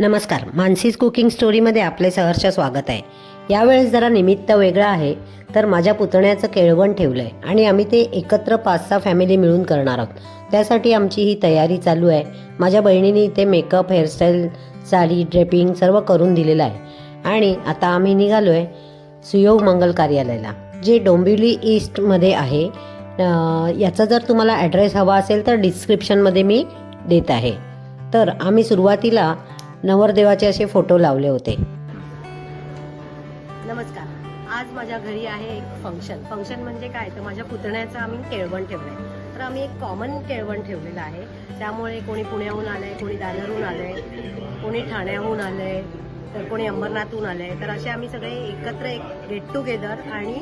नमस्कार मानसीज कुकिंग स्टोरीमध्ये आपले सहर्ष स्वागत आहे. यावेळेस जरा निमित्त वेगळं आहे तर माझ्या पुतण्याचं केळवण ठेवलं आहे आणि आम्ही ते एकत्र पाच सहा फॅमिली मिळून करणार आहोत. त्यासाठी आमची ही तयारी चालू आहे. माझ्या बहिणीने इथे मेकअप हेअरस्टाईल साडी ड्रेपिंग सर्व करून दिलेलं आहे. आणि आता आम्ही निघालो आहे सुयोग मंगल कार्यालयाला जे डोंबिवली ईस्टमध्ये आहे. याचा जर तुम्हाला ॲड्रेस हवा असेल तर डिस्क्रिप्शनमध्ये मी देत आहे. तर आम्ही सुरुवातीला नवरदेवाचे असे फोटो लावले होते. नमस्कार. आज माझ्या घरी आहे एक फंक्शन फंक्शन म्हणजे काय? तर माझ्या पुतण्याचं आम्ही केळवण ठेवलं आहे तर आम्ही एक कॉमन केळवण ठेवलेलं आहे. त्यामुळे कोणी पुण्याहून आलं आहे कोणी दादरहून आलं आहे कोणी ठाण्याहून आलं आहे तर कोणी अंबरनाथहून आलं आहे तर असे आम्ही सगळे एकत्र एक गेट टुगेदर आणि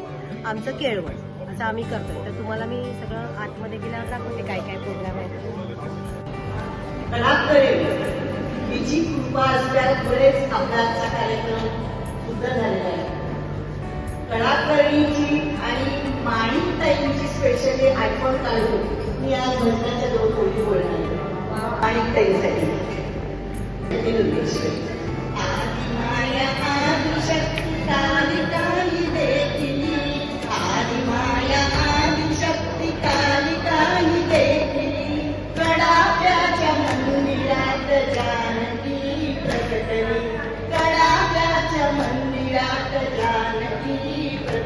आमचं केळवण असं आम्ही करतोय. तर तुम्हाला मी सगळं आतमध्ये गेल्यावर दाखवते काय काय प्रोग्राम आहे तिची कृपा असल्यामुळेच आपला आजचा कार्यक्रम सुद्धा झालेला आहे. कलाकारीची आणि माणिकताईंची स्पेशली आठवण काढून मी आज भजनाच्या दोन ओळी बोलणार माणिकताईंसाठी. आदि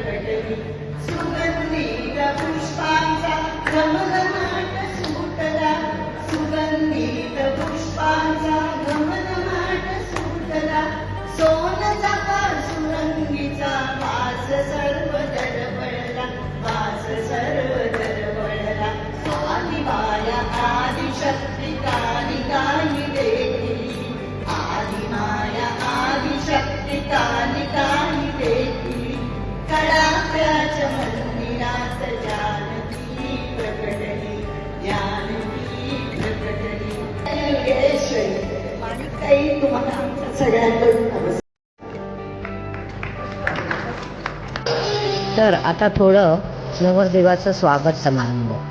जानकी प्रकटली सुगंधित पुष्पांचा सगळ्यांकडून तर आता थोडं नवरदेवाचं स्वागत समारंभ.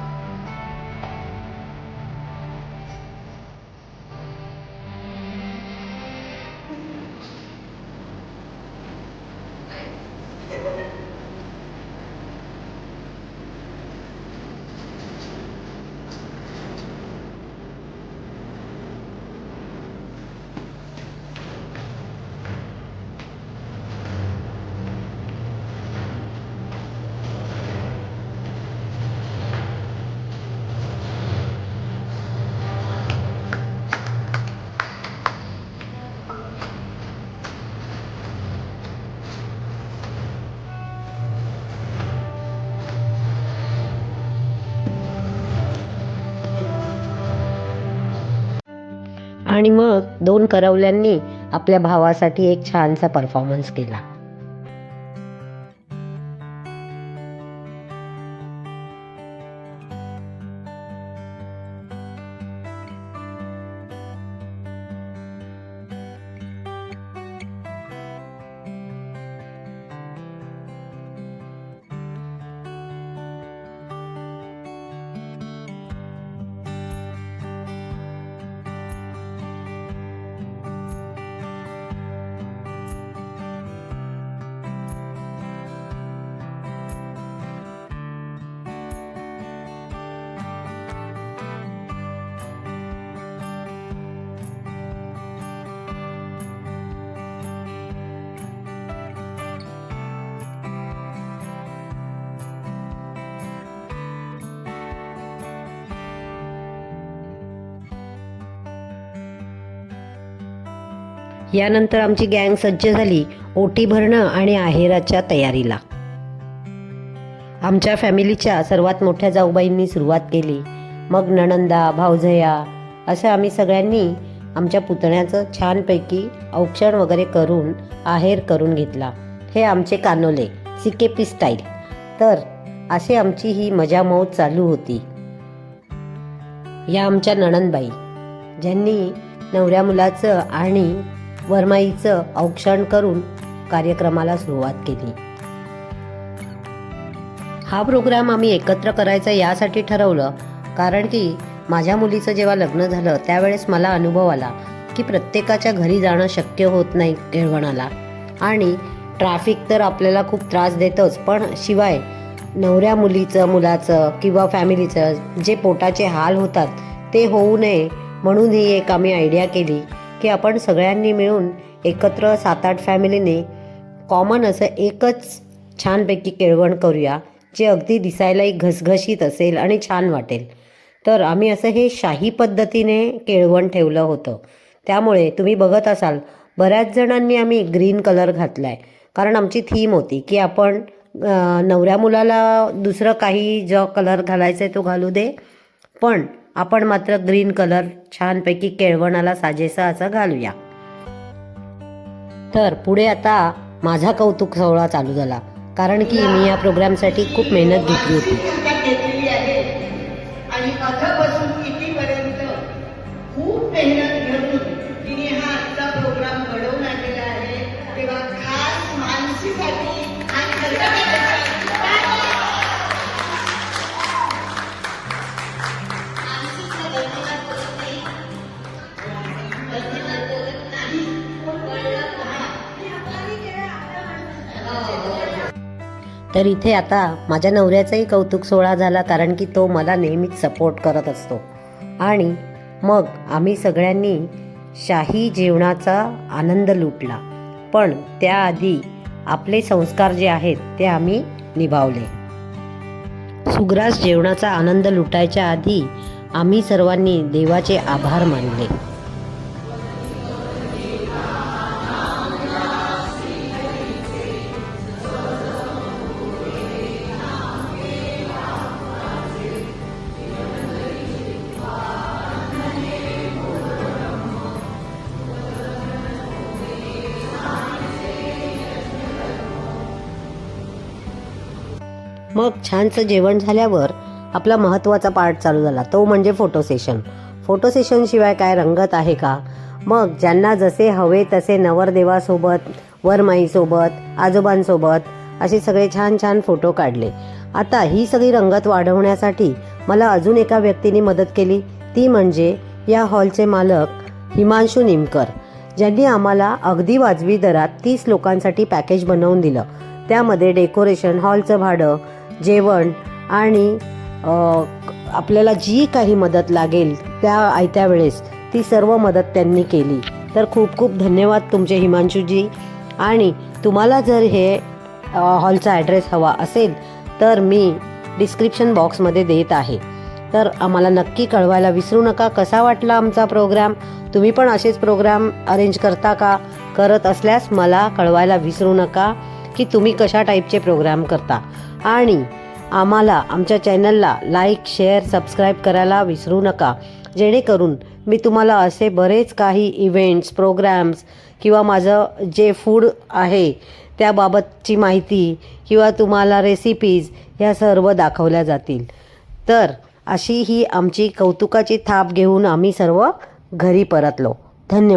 आणि मग दोन करवल्यांनी आपल्या भावासाठी एक छानसा परफॉर्मन्स केला. यानंतर आमची गँग सज्ज झाली ओटी भरणं आणि आहेराच्या तयारीला. आमच्या फॅमिलीच्या सर्वात मोठ्या जाऊबाईंनी सुरुवात केली. मग नणंदा भावजया असं आम्ही सगळ्यांनी आमच्या पुतण्याचं छानपैकी औक्षण वगैरे करून आहेर करून घेतला. हे आमचे कानोले सिकेपी स्टाईल. तर असे आमची ही मजा मौज चालू होती. या आमच्या नणंदबाई ज्यांनी नवऱ्या मुलाचं आणि वरमाईचं औक्षण करून कार्यक्रमाला सुरुवात केली. हा प्रोग्राम आम्ही एकत्र करायचा यासाठी ठरवलं कारण की माझ्या मुलीचं जेव्हा लग्न झालं त्यावेळेस मला अनुभव आला की प्रत्येकाच्या घरी जाणं शक्य होत नाही केळवणाला आणि ट्रॅफिक तर आपल्याला खूप त्रास देतोच पण शिवाय नवऱ्या मुलीचं मुलाचं किंवा फॅमिलीचं जे पोटाचे हाल होतात ते होऊ नये म्हणून ही एक आम्ही आयडिया केली. की आपण सगळ्यांनी मिळून एकत्र सात आठ फॅमिलीने कॉमन असं एकच छानपैकी केळवण करूया जे अगदी दिसायलाही घसघशीत असेल आणि छान वाटेल. तर आम्ही असं हे शाही पद्धतीने केळवण ठेवलं होतं. त्यामुळे तुम्ही बघत असाल बऱ्याच जणांनी आम्ही ग्रीन कलर घातला आहे कारण आमची थीम होती की आपण नवऱ्या मुलाला दुसरं काही जो कलर घालायचा आहे तो घालू दे. पण आपण मात्र ग्रीन कलर छानपैकी केळवणाला साजेसा असा घालूया. तर पुढे आता माझा कौतुक सोहळा चालू झाला कारण की मी या प्रोग्रामसाठी खूप मेहनत घेतली होती. तर इथे आता माझ्या नवऱ्याचाही कौतुक सोहळा झाला कारण की तो मला नेहमीच सपोर्ट करत असतो. आणि मग आम्ही सगळ्यांनी शाही जेवणाचा आनंद लुटला. पण त्याआधी आपले संस्कार जे आहेत ते आम्ही निभावले. सुग्रास जेवणाचा आनंद लुटायच्या आधी आम्ही सर्वांनी देवाचे आभार मानले. मग छानसं जेवण झाल्यावर आपला महत्त्वाचा पार्ट चालू झाला. तो म्हणजे फोटो सेशन फोटो सेशनशिवाय काय रंगत आहे का? मग ज्यांना जसे हवे तसे नवरदेवासोबत वरमाईसोबत आजोबांसोबत असे सगळे छान छान फोटो काढले. आता ही सगळी रंगत वाढवण्यासाठी मला अजून एका व्यक्तीने मदत केली. ती म्हणजे या हॉलचे मालक हिमांशू निमकर. ज्यांनी आम्हाला अगदी वाजवी दरात तीस लोकांसाठी पॅकेज बनवून दिलं. त्यामध्ये डेकोरेशन हॉलचं भाडं जेवण आणि आपल्याला जी काही मदत लागेल त्या आयत्या वेळेस ती सर्व मदत त्यांनी केली. तर खूप खूप धन्यवाद तुमचे हिमांशूजी. आणि तुम्हाला जर हे हॉलचा ॲड्रेस हवा असेल तर मी डिस्क्रिप्शन बॉक्समध्ये देत आहे. तर आम्हाला नक्की कळवायला विसरू नका. कसा वाटला आमचा प्रोग्राम? तुम्ही पण असेच प्रोग्राम अरेंज करता का? करत असल्यास मला कळवायला विसरू नका की तुम्ही कशा टाईपचे प्रोग्राम करता. आणि आम्हाला आमच्या चॅनलला लाईक शेअर सबस्क्राईब करायला विसरू नका. जेणेकरून मी तुम्हाला असे बरेच काही इव्हेंट्स प्रोग्रॅम्स किंवा माझं जे फूड आहे त्याबाबतची माहिती किंवा तुम्हाला रेसिपीज ह्या सर्व दाखवल्या जातील. तर अशी ही आमची कौतुकाची थाप घेऊन आम्ही सर्व घरी परतलो. धन्यवाद.